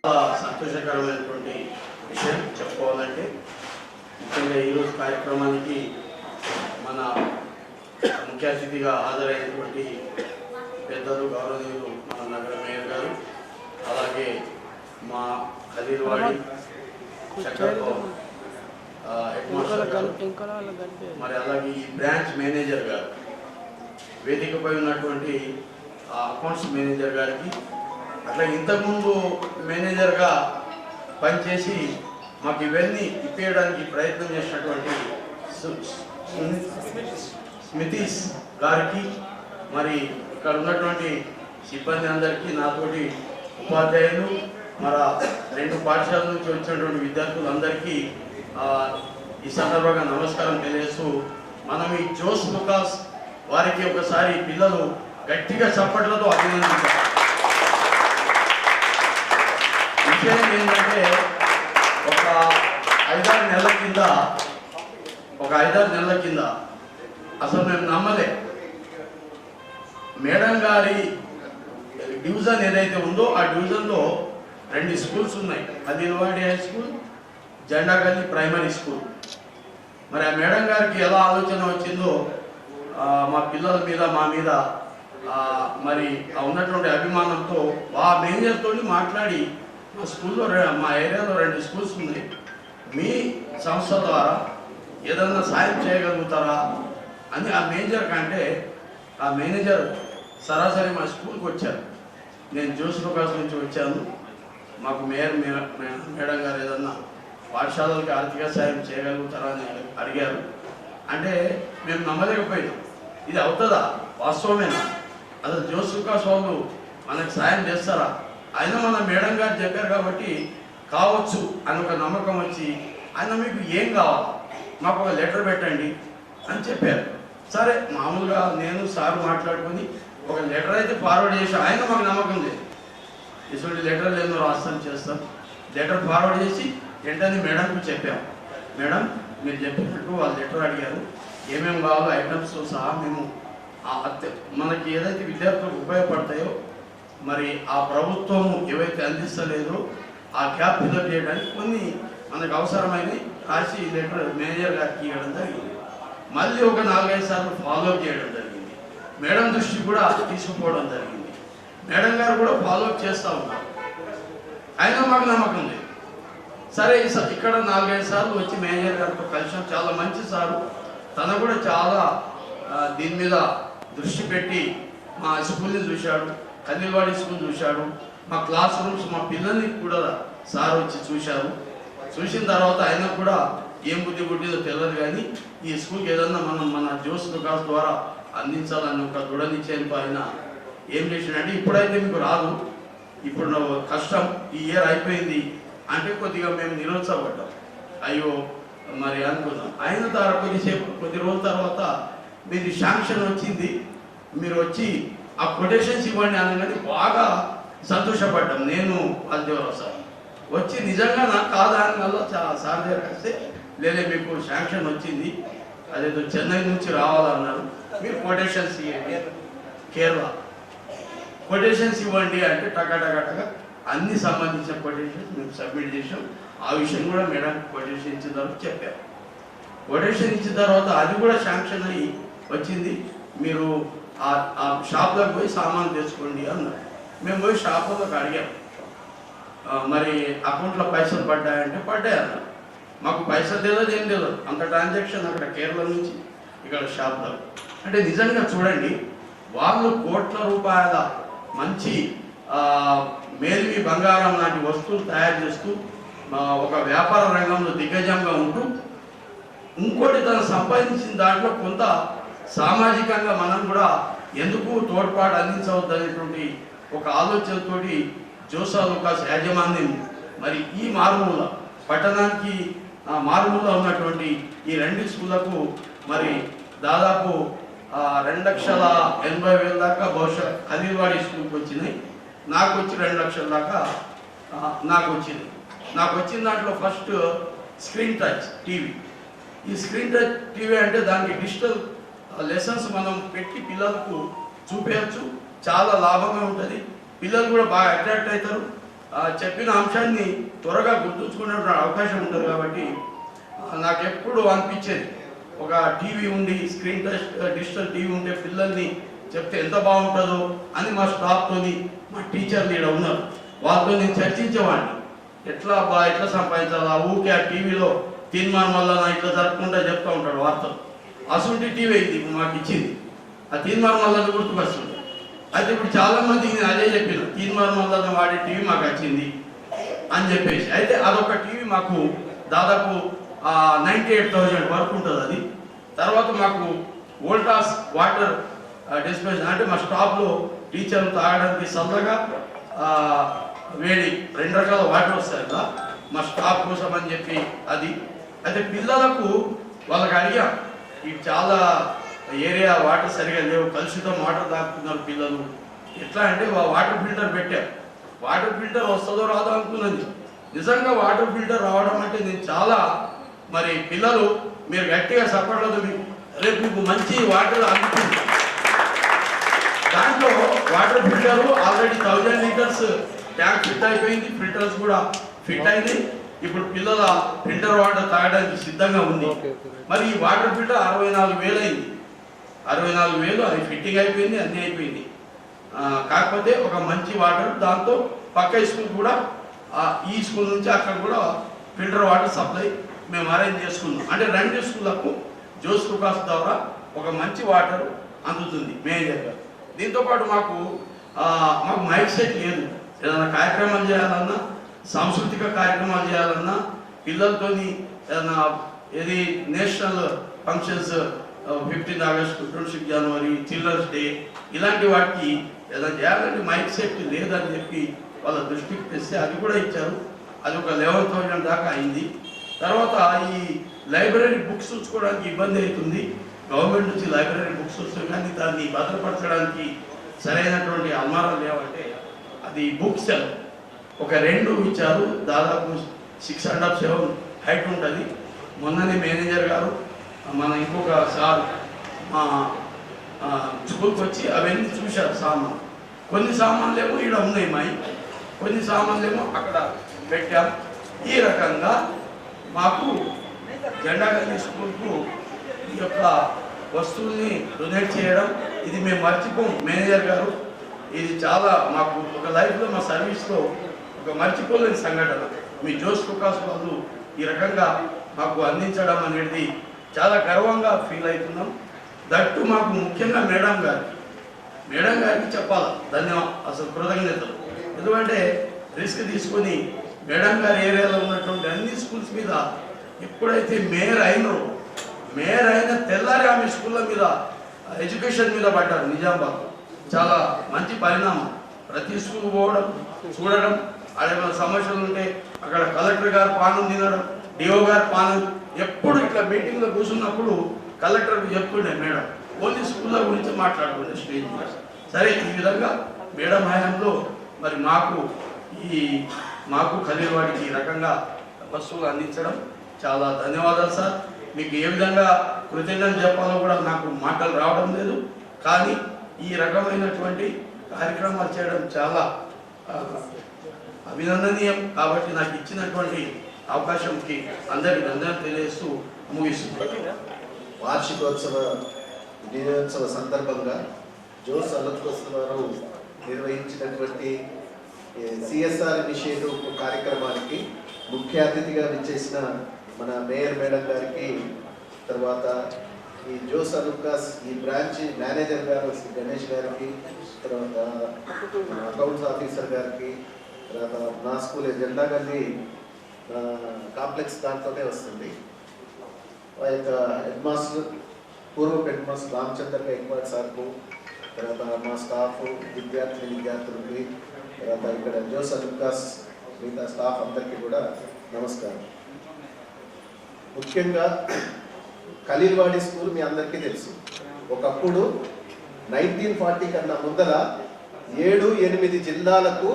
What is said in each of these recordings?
చాలా సంతోషకరమైనటువంటి విషయం చెప్పుకోవాలంటే ముఖ్యంగా ఈరోజు కార్యక్రమానికి మన ముఖ్య అతిథిగా హాజరైనటువంటి పెద్దలు గౌరవనీయులు మన నగర మేయర్ గారు అలాగే మా ఖలీర్వాడి చక్కర్ హెడ్ మాస్టర్ గారు మరి అలాగే ఈ బ్రాంచ్ మేనేజర్ గారు వేదికపై ఉన్నటువంటి అకౌంట్స్ మేనేజర్ గారికి అట్లా ఇంతకుముందు మేనేజర్గా పనిచేసి మాకు ఇవన్నీ ఇప్పేయడానికి ప్రయత్నం చేసినటువంటి సు- స్మితీష్ గారికి మరి ఇక్కడ ఉన్నటువంటి సిబ్బంది అందరికీ నాతోటి ఉపాధ్యాయులు మన రెండు పాఠశాల నుంచి వచ్చినటువంటి విద్యార్థులందరికీ ఈ సందర్భంగా నమస్కారం తెలియజేస్తూ మనం ఈ జోస్ లుకాస్ వారికి ఒకసారి పిల్లలు గట్టిగా చప్పట్లతో అభినందించారు విషయం ఏంటంటే ఒక ఐదారు నెలల కింద ఒక ఐదారు నెలల కింద అసలు మేము నమ్మలే. మేడం గారి డివిజన్ ఏదైతే ఉందో ఆ డివిజన్లో రెండు స్కూల్స్ ఉన్నాయి. Adilwadi high school Jendagalli primary school. మరి ఆ మేడం గారికి ఎలా ఆలోచన వచ్చిందో మా పిల్లల మీద మా మీద మరి ఉన్నటువంటి అభిమానంతో ఆ మేనేజర్తో మాట్లాడి మా స్కూల్లో మా ఏరియాలో రెండు స్కూల్స్ ఉన్నాయి. మీ సంస్థ ద్వారా ఏదన్నా సాయం చేయగలుగుతారా అని ఆ మేనేజర్ కంటే ఆ మేనేజర్ సరాసరి మా స్కూల్కి వచ్చారు. నేను జోస్ ప్రకాశ్ నుంచి వచ్చాను. మాకు మేయర్ మేడం గారు ఏదన్నా పాఠశాలలకు ఆర్థిక సాయం చేయగలుగుతారా అని అడిగారు. అంటే మేము నమ్మలేకపోయినాం. ఇది అవుతుందా? వాస్తవమేనా? అసలు జోసుకా స్వాములు మనకు సాయం చేస్తారా? అయినా మన మేడం గారు చెప్పారు కాబట్టి కావచ్చు అని ఒక నమ్మకం వచ్చి ఆయన మీకు ఏం కావాలి? మాకు ఒక లెటర్ పెట్టండి అని చెప్పారు. సరే మామూలుగా నేను సార్ మాట్లాడుకొని ఒక లెటర్ అయితే ఫార్వర్డ్ చేసి ఆయన మాకు నమ్మకం లేదు. ఇటువంటి లెటర్లు ఎన్నో రాస్తాం చేస్తాం లెటర్ ఫార్వర్డ్ చేసి వెంటనే మేడంకు చెప్పాం. మేడం మీరు చెప్పినట్టు వాళ్ళు లెటర్ అడిగారు. ఏమేమి కావాలో ఐటమ్స్తో సహా మేము మనకి ఏదైతే విద్యార్థులకు ఉపయోగపడతాయో మరి ఆ ప్రభుత్వం ఏవైతే అందిస్తలేదో ఆ గ్యాప్ ఫిల్అప్ చేయడానికి కొన్ని మనకు అవసరమైనవి రాసి లెటర్ మేనేజర్ గారికి ఇవ్వడం జరిగింది. మళ్ళీ ఒక నాలుగైదు సార్లు ఫాలో చేయడం జరిగింది. మేడం దృష్టి కూడా తీసుకుపోవడం జరిగింది. మేడం గారు కూడా ఫాలో చేస్తూ ఉన్నారు. అయినా మాకు నమ్మకం లేదు. సరే ఇక్కడ నాలుగైదు సార్లు వచ్చి మేనేజర్ గారితో కలిసాం. చాలా మంచి సారు. తను కూడా చాలా దీని మీద దృష్టి పెట్టి మా స్కూల్ని చూశాడు కన్నెలవాడి స్కూల్ చూశాడు మా క్లాస్ రూమ్స్ మా పిల్లల్ని కూడా సార్ వచ్చి చూశారు. చూసిన తర్వాత ఆయన కూడా ఏం బుద్ధి పుట్టిందో తెలియదు కానీ ఈ స్కూల్కి ఏదన్నా మనం మన జోస్ వికాస్ ద్వారా అందించాలని ఒక దృఢ నిశ్చయంతో ఆయన ఏం చేసినంటే ఇప్పుడైతే మీకు రాదు ఇప్పుడు నా కష్టం ఈ ఇయర్ అయిపోయింది అంటే కొద్దిగా మేము నిరుత్సాహపడ్డాం. అయ్యో మరి అనుకున్నాం. ఆయన తర్వాత కొద్దిసేపు కొద్ది రోజుల తర్వాత మీది శాంక్షన్ వచ్చింది మీరు వచ్చి ఆ కొటేషన్స్ ఇవ్వండి అనగానే బాగా సంతోషపడ్డాం. నేను వాసుదేవరావు సార్. వచ్చి నిజంగా నాకు కాదా అని చాలా సార్ దగ్గర వస్తే లేదే మీకు శాంక్షన్ వచ్చింది. అదేదో చెన్నై నుంచి రావాలన్నారు. మీరు కొటేషన్స్ ఇవ్వండి. కేరళ. కొటేషన్స్ ఇవ్వండి అంటే టకా అన్ని సంబంధించిన కొటేషన్స్ మేము సబ్మిట్ చేసాం ఆ విషయం కూడా మేడం కొటేషన్ ఇచ్చిన తర్వాత చెప్పారు. కొటేషన్ ఇచ్చిన తర్వాత అది కూడా శాంక్షన్ అయ్యి వచ్చింది. మీరు ఆ ఆ షాప్లోకి పోయి సామాన్ తెచ్చుకోండి అన్నారు. మేము పోయి షాప్లోకి అడిగాం. మరి అకౌంట్లో పైసలు పడ్డాయంటే పడ్డాయి అన్నారు. మాకు పైసలు తెలియదు ఏం తెలియదు. అంత ట్రాన్సాక్షన్ అక్కడ కేరళ నుంచి ఇక్కడ షాప్లో. అంటే నిజంగా చూడండి వాళ్ళు కోట్ల రూపాయల మంచి ఆ, మేలిమి బంగారం లాంటి వస్తువులు తయారు చేస్తూ ఒక వ్యాపార రంగంలో దిగ్గజంగా ఉంటూ ఇంకోటి తను సంపాదించిన దాంట్లో కొంత సామాజికంగా మనం కూడా ఎందుకు తోడ్పాటు అందించవద్దు అనేటువంటి ఒక ఆలోచనతోటి జోసా లుకాస్ యాజమాన్యం మరి ఈ మారుమూల పట్టణానికి మారుమూల ఉన్నటువంటి ఈ రెండు స్కూళ్ళకు మరి దాదాపు రెండు లక్షల ఎనభై వేల దాకా బహుశా ఖలీల్వాడి స్కూల్కి వచ్చినాయి. నాకు వచ్చి రెండు లక్షల దాకా నాకు వచ్చింది. నాకు వచ్చిన దాంట్లో ఫస్ట్ స్క్రీన్ టచ్ టీవీ. ఈ స్క్రీన్ టచ్ టీవీ అంటే దానికి డిజిటల్ లెసన్స్ మనం పెట్టి పిల్లలకు చూపించచ్చు. చాలా లాభంగా ఉంటుంది. పిల్లలు కూడా బాగా అట్రాక్ట్ అవుతారు చెప్పిన అంశాన్ని త్వరగా గుర్తుంచుకునే అవకాశం ఉంటుంది కాబట్టి నాకు ఎప్పుడు అనిపించేది. ఒక టీవీ ఉండి స్క్రీన్ టచ్ డిజిటల్ టీవీ ఉంటే పిల్లల్ని చెప్తే ఎంత బాగుంటుందో అని మా స్టాఫ్తో మా టీచర్లు ఇక్కడ ఉన్నారు. వాళ్ళతో నేను చర్చించేవాడిని. ఎట్లా బా ఎట్లా సంపాదించాలా? ఊకే ఆ టీవీలో తీర్మానం వల్ల నా ఇట్లా జరగకుండా చెప్తూ ఉంటాడు వార్తలు. అసలు టీవీ అయింది ఇప్పుడు మాకు ఇచ్చింది. ఆ తీర్మానం వల్ల గుర్తుకొస్తుంది అయితే ఇప్పుడు చాలామంది నేను అదే చెప్పిన తీర్మానం వల్ల వాడే టీవీ మాకు వచ్చింది అని చెప్పేసి. అయితే అదొక టీవీ మాకు దాదాపు నైంటీ ఎయిట్ థౌజండ్ వరకు ఉంటుంది అది. తర్వాత మాకు వోల్టాస్ వాటర్ డిస్పెన్స్ అంటే మా స్టాప్లో టీచర్లు తాగడానికి చల్లగా వేడి రెండు రకాల వాటర్ వస్తాయి కదా మా స్టాఫ్ కోసం అని చెప్పి అది. అయితే పిల్లలకు వాళ్ళకి అడిగాం ఇవి చాలా ఏరియా వాటర్ సరిగా లేవు. కలుషితం వాటర్ తాకుతున్నారు పిల్లలు. ఎట్లా అంటే వాటర్ ఫిల్టర్ పెట్టాం. వాటర్ ఫిల్టర్ వస్తుందో రాదో అనుకున్నది. నిజంగా వాటర్ ఫిల్టర్ రావడం అంటే నేను చాలా మరి పిల్లలు మీరు గట్టిగా సపోర్ట్లతో మీకు రేపు మీకు మంచి వాటర్ అందుతుంది. దాంట్లో water filter already thousand litres tank fit అయిపోయింది. ఫిల్టర్స్ కూడా ఫిట్ అయింది ఇప్పుడు పిల్లల ఫిల్టర్ వాటర్ తాగడానికి సిద్ధంగా ఉంది. మరి ఈ వాటర్ ఫిల్టర్ అరవై నాలుగు వేలు అయింది. అరవై నాలుగు వేలు అది ఫిట్టింగ్ అయిపోయింది అన్నీ అయిపోయింది. కాకపోతే ఒక మంచి వాటర్ దాంతో పక్క స్కూల్ కూడా ఈ స్కూల్ నుంచి అక్కడ కూడా ఫిల్టర్ వాటర్ సప్లై మేము అరేంజ్ చేసుకున్నాం. అంటే రెండు స్కూళ్ళకు జోస్ లుకాస్ ద్వారా ఒక మంచి వాటర్ అందుతుంది మేనేజర్ గారు దీంతో పాటు మాకు మాకు మైక్ సెట్ లేదు. ఏదైనా కార్యక్రమాలు చేయాలన్నా సాంస్కృతిక కార్యక్రమాలు చేయాలన్నా పిల్లలతోని ఏది national functions fifteenth August twenty six January children's day ఇలాంటి వాటికి ఏదైనా చేయాలంటే మైక్ సెట్ లేదని చెప్పి వాళ్ళ దృష్టికి తెస్తే అది కూడా ఇచ్చారు. అది ఒక లెవెన్ థౌజండ్ దాకా అయింది. తర్వాత ఈ లైబ్రరీ బుక్స్ ఉంచుకోవడానికి ఇబ్బంది అవుతుంది. గవర్నమెంట్ నుంచి లైబ్రరీ బుక్స్ వస్తాయి కానీ దాన్ని భద్రపరచడానికి సరైనటువంటి అల్మారాలు లేవంటే అది బుక్స్ సెల్ ఒక రెండు ఇచ్చారు. దాదాపు six and half seven height ఉంటుంది. మొన్ననే మేనేజర్ గారు మన ఇంకొక సార్ మా స్కూల్కి వచ్చి అవన్నీ చూశారు సామాన్. కొన్ని సామాన్లు ఏమో ఇక్కడ ఉన్నాయి మాయి. కొన్ని సామాన్లు ఏమో అక్కడ పెట్టాం ఈ రకంగా మాకు జెండా స్కూల్కు ఈ యొక్క వస్తువుల్ని డొనేట్ చేయడం ఇది మేము మర్చిపోం. మేనేజర్ గారు ఇది చాలా మాకు ఒక లైఫ్లో మా సర్వీస్లో ఒక మర్చిపోలేని సంఘటన. మీ జోస్ ప్రకాష్ వాళ్ళు ఈ రకంగా మాకు అందించడం అనేది చాలా గర్వంగా ఫీల్ అవుతున్నాం. దట్టు మాకు ముఖ్యంగా మేడం గారికి మేడం గారికి చెప్పాలి? ధన్యవాదం అసలు కృతజ్ఞతలు. ఎందుకంటే రిస్క్ తీసుకొని మేడం గారి ఏరియాలో ఉన్నటువంటి అన్ని స్కూల్స్ మీద ఎప్పుడైతే మేయర్ అయినరో. మేయర్ అయిన తెల్లారి ఆమె స్కూళ్ళ మీద ఎడ్యుకేషన్ మీద పడ్డారు నిజామాబాద్ చాలా మంచి పరిణామం. ప్రతి స్కూల్ పోవడం చూడడం ఆడేమైనా సమస్యలు ఉంటే అక్కడ కలెక్టర్ గారు పానం తినడం డిఓ గారు పానం. ఎప్పుడు ఇట్లా మీటింగ్లో కూర్చున్నప్పుడు కలెక్టర్కి చెప్తుండే మేడం ఓన్లీ స్కూళ్ళ గురించి మాట్లాడుకుంటే స్టేజ్ మీద. సరే ఈ విధంగా మేడం హయాంలో మరి మాకు ఈ మాకు ఖలీల్వాడికి ఈ రకంగా వస్తువులు అందించడం చాలా ధన్యవాదాలు సార్. మీకు ఏ విధంగా కృతజ్ఞత చెప్పాలో కూడా నాకు మాటలు రావడం లేదు. కానీ ఈ రకమైనటువంటి కార్యక్రమాలు చేయడం చాలా అభినందనీయం కాబట్టి నాకు ఇచ్చినటువంటి అవకాశంకి అందరికీ ధన్యవాదాలు తెలియజేస్తూ ముగిస్తుంది వార్షికోత్సవ దినోత్సవ సందర్భంగా జోస్ అలత్కోసం వారు నిర్వహించినటువంటి సిఎస్ఆర్ ఇనిషియేటివ్ కార్యక్రమానికి ముఖ్య అతిథిగా విచ్చేసిన మన మేయర్ మేడం గారికి తర్వాత ఈ జోస్ అలుకాస్ ఈ బ్రాంచ్ మేనేజర్ గారు శ్రీ గణేష్ గారికి తర్వాత అకౌంట్స్ ఆఫీసర్ గారికి నా స్కూల్ జెండా గల్లీ కాంప్లెక్స్ దాంట్లోనే వస్తుంది. ఆ యొక్క హెడ్ మాస్టర్ పూర్వ హెడ్ మాస్టర్ రామచంద్ర గైక్వాడ్ సార్కు తర్వాత మా స్టాఫ్ విద్యార్థి విద్యార్థులకి తర్వాత ఇక్కడ జోసఫ్ లుకాస్ మిగతా స్టాఫ్ అందరికీ కూడా నమస్కారం. ముఖ్యంగా ఖలీల్వాడి స్కూల్ మీ అందరికీ తెలుసు. ఒకప్పుడు నైన్టీన్ ఫార్టీ కన్నా ముందర ఏడు ఎనిమిది జిల్లాలకు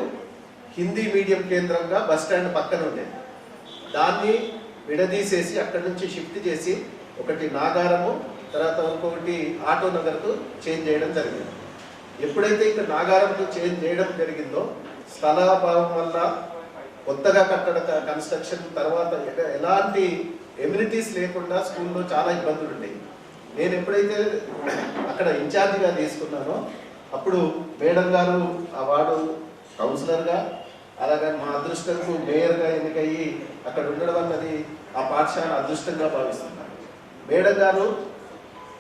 హిందీ మీడియం కేంద్రంగా బస్ స్టాండ్ పక్కన ఉండేది దాన్ని విడదీసేసి అక్కడి నుంచి షిఫ్ట్ చేసి ఒకటి నాగారము తర్వాత ఇంకొకటి ఆటో నగర్కు చేంజ్ చేయడం జరిగింది. ఎప్పుడైతే ఇక్కడ నాగారంలో చేంజ్ చేయడం జరిగిందో స్థలాభావం వల్ల కొత్తగా కట్టడ కన్స్ట్రక్షన్ తర్వాత ఎలాంటి ఎమ్యూనిటీస్ లేకుండా స్కూల్లో చాలా ఇబ్బందులు ఉండేవి. నేను ఎప్పుడైతే అక్కడ ఇన్ఛార్జిగా తీసుకున్నానో అప్పుడు మేడం గారు ఆ వార్డు కౌన్సిలర్గా అలాగే మా అదృష్టంకు మేయర్గా ఎన్నికయ్యి అక్కడ ఉండడం అన్నది ఆ పాఠశాల అదృష్టంగా భావిస్తున్నాను మేడం గారు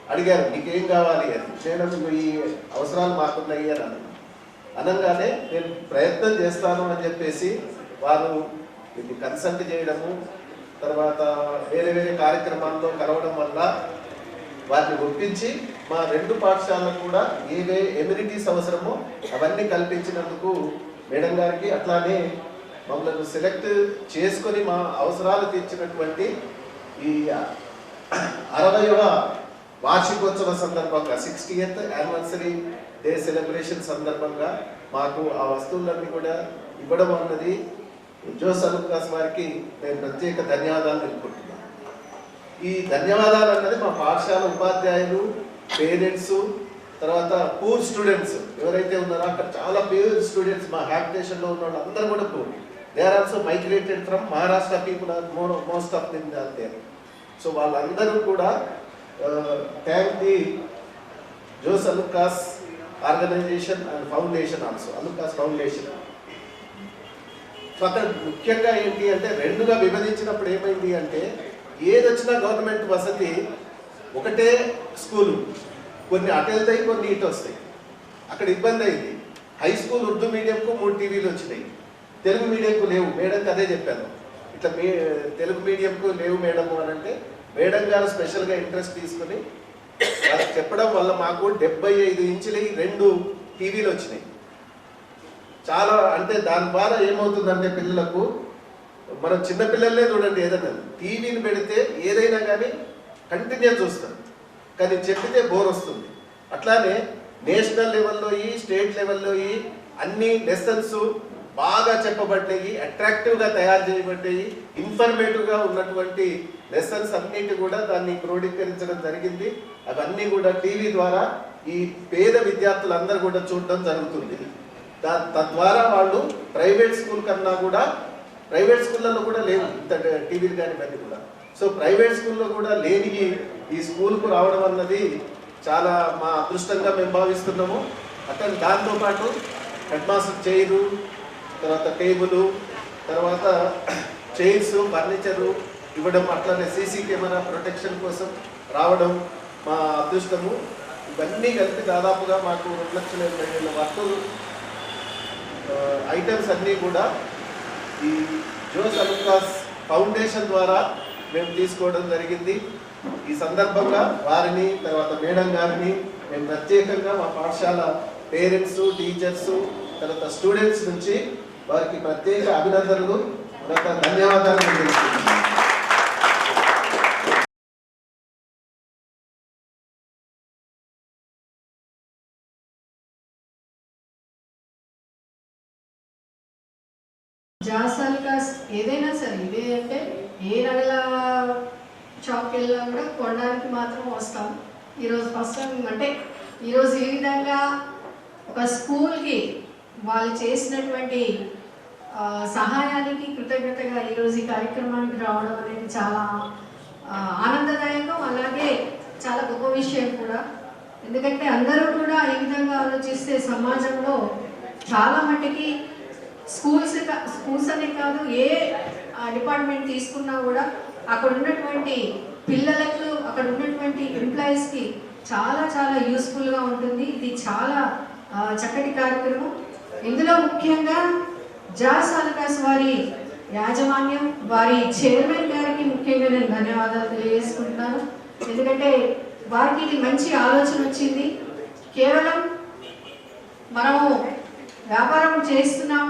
అడిగారు నీకేం కావాలి? అని. చేయడం ఈ అవసరాలు మాకున్నాయి అని అన్నాను అనగానే నేను ప్రయత్నం చేస్తాను అని చెప్పేసి వారు దీన్ని కన్సల్ట్ చేయడము తర్వాత వేరే వేరే కార్యక్రమాల్లో కలవడం వల్ల వారిని ఒప్పించి మా రెండు పాఠశాలకు కూడా ఏవే ఎమ్యూనిటీస్ అవసరమో అవన్నీ కల్పించినందుకు మేడం గారికి అట్లానే మమ్మల్ని సెలెక్ట్ చేసుకొని మా అవసరాలు తీర్చినటువంటి ఈ అరవయవ వార్షికోత్సవ సందర్భంగా sixty eighth anniversary day celebration సందర్భంగా మాకు ఆ వస్తువులన్నీ కూడా ఇవ్వడం అన్నది జోస్ అలుకాస్ వారికి నేను ప్రత్యేక ధన్యవాదాలు తెలుపుకుంటున్నాను. ఈ ధన్యవాదాలు అన్నది మా పాఠశాల ఉపాధ్యాయులు పేరెంట్స్ తర్వాత పూర్ స్టూడెంట్స్ ఎవరైతే ఉన్నారో అక్కడ చాలా పేర్ స్టూడెంట్స్ మా హ్యాబిటేషన్లో ఉన్న వాళ్ళు అందరూ కూడా poor they are also migrated from Maharashtra people are most of them there so వాళ్ళందరూ కూడా thank the Jos Alukkas organization and foundation also Alukkas foundation అక్కడ ముఖ్యంగా ఏంటి అంటే రెండుగా విభజించినప్పుడు ఏమైంది అంటే ఏదొచ్చినా గవర్నమెంట్ వసతి ఒకటే స్కూలు కొన్ని అటు వెళ్తాయి కొన్ని ఇటు వస్తాయి. అక్కడ ఇబ్బంది అయింది. హై స్కూల్ ఉర్దూ మీడియంకు మూడు టీవీలు వచ్చినాయి. తెలుగు మీడియంకు లేవు. మేడంకి అదే చెప్పాను. ఇట్లా మీ తెలుగు మీడియంకు లేవు మేడం అని అంటే మేడం గారు స్పెషల్గా ఇంట్రెస్ట్ తీసుకుని చెప్పడం వల్ల మాకు డెబ్బై ఐదు ఇంచులు రెండు టీవీలు వచ్చినాయి. చాలా అంటే దాని ద్వారా ఏమవుతుందంటే పిల్లలకు మనం చిన్న పిల్లలే చూడండి ఏదైనా. టీవీని పెడితే ఏదైనా కానీ కంటిన్యూ చూస్తారు. కానీ చెప్పితే బోర్ వస్తుంది. అట్లానే నేషనల్ లెవెల్లో ఈ స్టేట్ లెవెల్లో ఈ అన్ని లెసన్స్ బాగా చెప్పబడ్డాయి అట్రాక్టివ్గా తయారు చేయబడ్డాయి ఇన్ఫర్మేటివ్గా ఉన్నటువంటి లెసన్స్ అన్నిటి కూడా దాన్ని క్రోడీకరించడం జరిగింది. అవన్నీ కూడా టీవీ ద్వారా ఈ పేద విద్యార్థులందరూ కూడా చూడడం జరుగుతుంది. దా- తద్వారా వాళ్ళు ప్రైవేట్ స్కూల్ కన్నా కూడా ప్రైవేట్ స్కూళ్ళల్లో కూడా లేవు ఇంత టీవీలు కానీ ఇవన్నీ కూడా. సో ప్రైవేట్ స్కూల్లో కూడా లేని ఈ స్కూల్కు రావడం అన్నది చాలా మా అదృష్టంగా మేము భావిస్తున్నాము. అతను దాంతోపాటు హెడ్ మాస్టర్ చైరు తర్వాత టేబుల్ తర్వాత చైర్స్ ఫర్నిచరు ఇవ్వడం అట్లనే సీసీ కెమెరా ప్రొటెక్షన్ కోసం రావడం మా అదృష్టము. ఇవన్నీ కలిపి దాదాపుగా మాకు రెండు లక్షల ఎనభై వేల వస్తువులు ఐటమ్స్ అన్నీ కూడా ఈ జోస్ అలుకాస్ ఫౌండేషన్ ద్వారా మేము తీసుకోవడం జరిగింది. ఈ సందర్భంగా వారిని తర్వాత మేడం గారిని మేము ప్రత్యేకంగా మా పాఠశాల పేరెంట్స్ టీచర్స్ తర్వాత స్టూడెంట్స్ నుంచి వారికి ప్రత్యేక అభినందనలు తర్వాత ధన్యవాదాలు తెలియజేస్తున్నాను. ఏదైనా సరే ఇదే అంటే ఏ నగల షాప్కి వెళ్ళినా కూడా కొనడానికి మాత్రం వస్తాం. ఈరోజు ఫస్ట్ టైం అంటే ఈరోజు ఈ విధంగా ఒక స్కూల్కి వాళ్ళు చేసినటువంటి సహాయానికి కృతజ్ఞతగా ఈరోజు ఈ కార్యక్రమానికి రావడం అనేది చాలా ఆనందదాయకం. అలాగే చాలా గొప్ప విషయం కూడా. ఎందుకంటే అందరూ కూడా ఈ విధంగా ఆలోచిస్తే సమాజంలో చాలా మట్టుకి స్కూల్స్ కా- స్కూల్స్ అనే కాదు ఏ డిపార్ట్మెంట్ తీసుకున్నా కూడా అక్కడ ఉన్నటువంటి పిల్లలకు అక్కడ ఉన్నటువంటి ఎంప్లాయీస్కి చాలా చాలా యూస్ఫుల్గా ఉంటుంది. ఇది చాలా చక్కటి కార్యక్రమం. ఇందులో ముఖ్యంగా జాస్ అల్కాస్ వారి యాజమాన్యం వారి చైర్మన్ గారికి ముఖ్యంగా నేను ధన్యవాదాలు తెలియజేసుకుంటున్నాను. ఎందుకంటే వారికి ఇది మంచి ఆలోచన వచ్చింది. కేవలం మనము వ్యాపారం చేస్తున్నాం.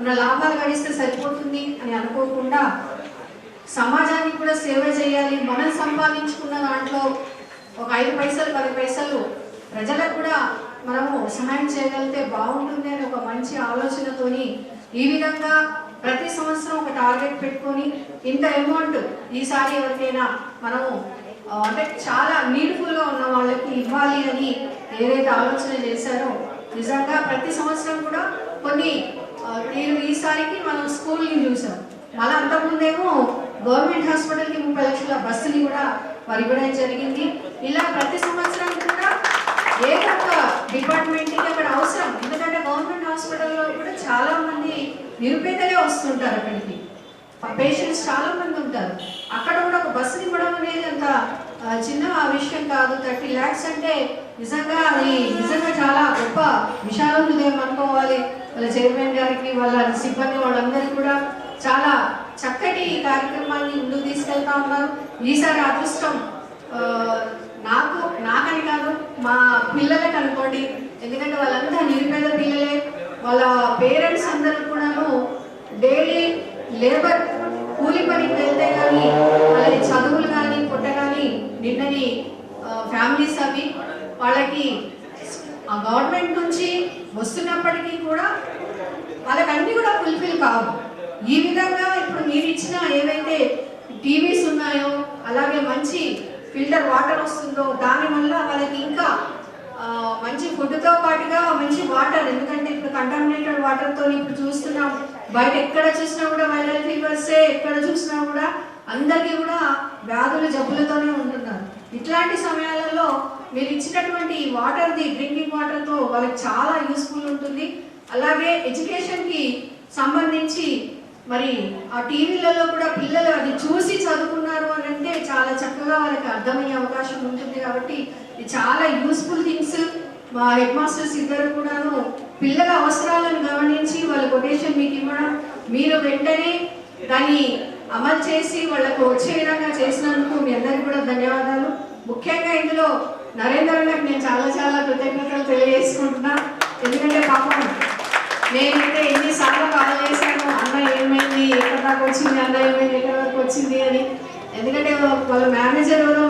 మన లాభాలు గడిస్తే సరిపోతుంది అని అనుకోకుండా సమాజానికి కూడా సేవ చేయాలి మనం సంపాదించుకున్న దాంట్లో ఒక ఐదు పైసలు పది పైసలు ప్రజలకు కూడా మనము సహాయం చేయగలిగితే బాగుంటుంది అని ఒక మంచి ఆలోచనతోని ఈ విధంగా ప్రతి సంవత్సరం ఒక టార్గెట్ పెట్టుకొని ఇంత అమౌంట్ ఈసారి ఎవరికైనా మనము అంటే చాలా నీడ్ఫుల్గా ఉన్న వాళ్ళకి ఇవ్వాలి అని ఏదైతే ఆలోచన చేశారో నిజంగా ప్రతి సంవత్సరం కూడా కొన్ని నేను ఈసారికి మనం స్కూల్ని చూసాం. మళ్ళీ అంతకుముందేమో గవర్నమెంట్ హాస్పిటల్కి ముప్పై లక్షల బస్సుని కూడా మరి ఇవ్వడం జరిగింది. ఇలా ప్రతి సంవత్సరం కూడా ఏ ఒక్క డిపార్ట్మెంట్కి అక్కడ అవసరం. ఎందుకంటే గవర్నమెంట్ హాస్పిటల్లో కూడా చాలా మంది నిరుపేదలే వస్తుంటారు అక్కడికి. పేషెంట్స్ చాలా మంది ఉంటారు. అక్కడ కూడా ఒక బస్సుని ఇవ్వడం అనేది అంత చిన్న విషయం కాదు. థర్టీ ల్యాక్స్ అంటే నిజంగా అది నిజంగా చాలా గొప్ప విశాల హృదయం అనుకోవాలి. వాళ్ళ చైర్మన్ గారికి వాళ్ళ సిబ్బంది వాళ్ళందరికీ కూడా చాలా చక్కటి ఈ కార్యక్రమాన్ని ముందుకు తీసుకెళ్తా ఉన్నారు. ఈసారి అదృష్టం నాకు నాకని కాదు మా పిల్లలకు అనుకోండి. ఎందుకంటే వాళ్ళంతా నిరుపేద పిల్లలే. వాళ్ళ పేరెంట్స్ అందరూ కూడాను డైలీ లేబర్ కూలి పనికి వెళ్తే కానీ వాళ్ళని చదువులు కానీ పుట్ట కానీ నిన్నని ఫ్యామిలీస్ అవి వాళ్ళకి ఆ గవర్నమెంట్ నుంచి వస్తున్నప్పటికీ కూడా వాళ్ళకి కూడా ఫుల్ఫిల్ కావు. ఈ విధంగా ఇప్పుడు మీరు ఇచ్చిన ఏవైతే టీవీస్ ఉన్నాయో అలాగే మంచి ఫిల్టర్ వాటర్ వస్తుందో దానివల్ల వాళ్ళకి ఇంకా మంచి ఫుడ్తో పాటుగా మంచి వాటర్ ఎందుకంటే ఇప్పుడు కంటామినేటెడ్ వాటర్తో ఇప్పుడు చూస్తున్నాం. బయట ఎక్కడ చూసినా కూడా వైరల్ ఫీవర్సే ఎక్కడ చూసినా కూడా అందరికీ కూడా వ్యాధులు జబ్బులతోనే ఉంటున్నారు. ఇట్లాంటి సమయాలలో మీరు ఇచ్చినటువంటి వాటర్ది డ్రింకింగ్ వాటర్తో వాళ్ళకి చాలా యూస్ఫుల్ ఉంటుంది. అలాగే ఎడ్యుకేషన్కి సంబంధించి మరి ఆ టీవీలలో కూడా పిల్లలు అది చూసి చదువుకున్నారు అని అంటే చాలా చక్కగా వాళ్ళకి అర్థమయ్యే అవకాశం ఉంటుంది కాబట్టి ఇది చాలా యూస్ఫుల్ థింగ్స్ మా హెడ్ మాస్టర్స్ ఇద్దరు కూడాను పిల్లల అవసరాలను గమనించి వాళ్ళ కొటేషన్ మీకు ఇవ్వడం. మీరు వెంటనే దాన్ని అమలు చేసి వాళ్ళకు వచ్చే విధంగా చేసినందుకు మీ అందరికీ కూడా ధన్యవాదాలు. ముఖ్యంగా ఇందులో నరేంద్ర గారికి నేను చాలా చాలా కృతజ్ఞతలు తెలియజేసుకుంటున్నా. ఎందుకంటే పాపం నేనైతే ఎన్నిసార్లు కాల్ చేశాను అన్న ఏమైంది ఎక్కడ దాకా వచ్చింది అన్న ఏమైంది ఎక్కడ వరకు వచ్చింది అని. ఎందుకంటే వాళ్ళ మేనేజర్ ఎవరో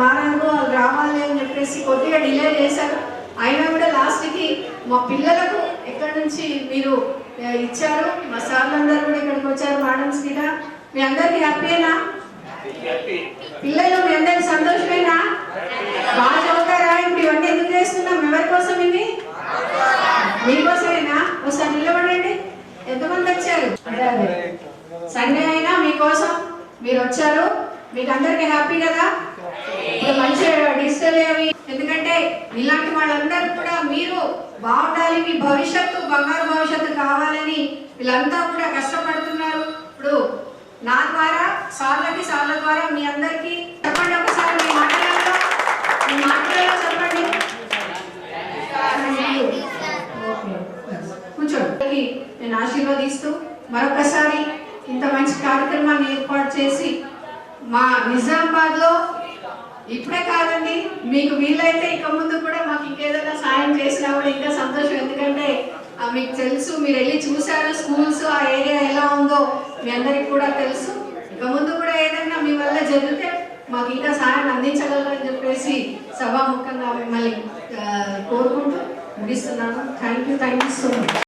మారాను వాళ్ళు రావాలి అని చెప్పేసి కొద్దిగా డిలే చేశారు. అయినా కూడా లాస్ట్కి మా పిల్లలకు ఎక్కడి నుంచి మీరు ఇచ్చారు? మా సార్లందరూ కూడా ఇక్కడికి వచ్చారు మేడమ్స్ కూడా మీ అందరికి హ్యాపీనా పిల్లలు మీ అందరికి సంతోషమేనా? బాగా చదువుతారా? ఇప్పుడు ఇవన్నీ ఎందుకు చేస్తున్నాం? ఎవరి కోసం ఇవి మీకోసం ఒకసారి నిలబడండి. ఎంతమంది వచ్చారు? సండే అయినా మీకోసం మీరు వచ్చారు. మీకు అందరికి హ్యాపీ కదా? ఇప్పుడు మంచి డిజిటల్ అవి. ఎందుకంటే ఇలాంటి వాళ్ళందరూ కూడా మీరు బాగుండాలి మీ భవిష్యత్తు బంగారు భవిష్యత్తు కావాలని వీళ్ళంతా కూడా కష్టపడుతున్నారు. ఇప్పుడు నా ద్వారా సార్లకి సార్ల ద్వారా మీ అందరికీ చెప్పండి ఒకసారి మీ మాటలలో. మీ మాటలలో చెప్పండి. అందరికీ నేను ఆశీర్వదిస్తూ మరొకసారి ఇంత మంచి కార్యక్రమాన్ని ఏర్పాటు చేసి మా నిజామాబాద్లో ఇప్పుడే కాదండి మీకు వీలైతే ఇక ముందు కూడా మాకు ఇంకేదైనా సాయం చేసినా కూడా ఇంకా సంతోషం. ఎందుకంటే మీకు తెలుసు మీరు వెళ్ళి చూసారు స్కూల్స్ ఆ ఏరియా ఎలా ఉందో మీ అందరికి కూడా తెలుసు. ఇక ముందు కూడా ఏదైనా మీ వల్ల జరిగితే మాకు ఇంకా సాయం అందించగలరని చెప్పేసి సభాముఖంగా మిమ్మల్ని కోరుకుంటూ ముగిస్తున్నాను. Thank you thank you so much.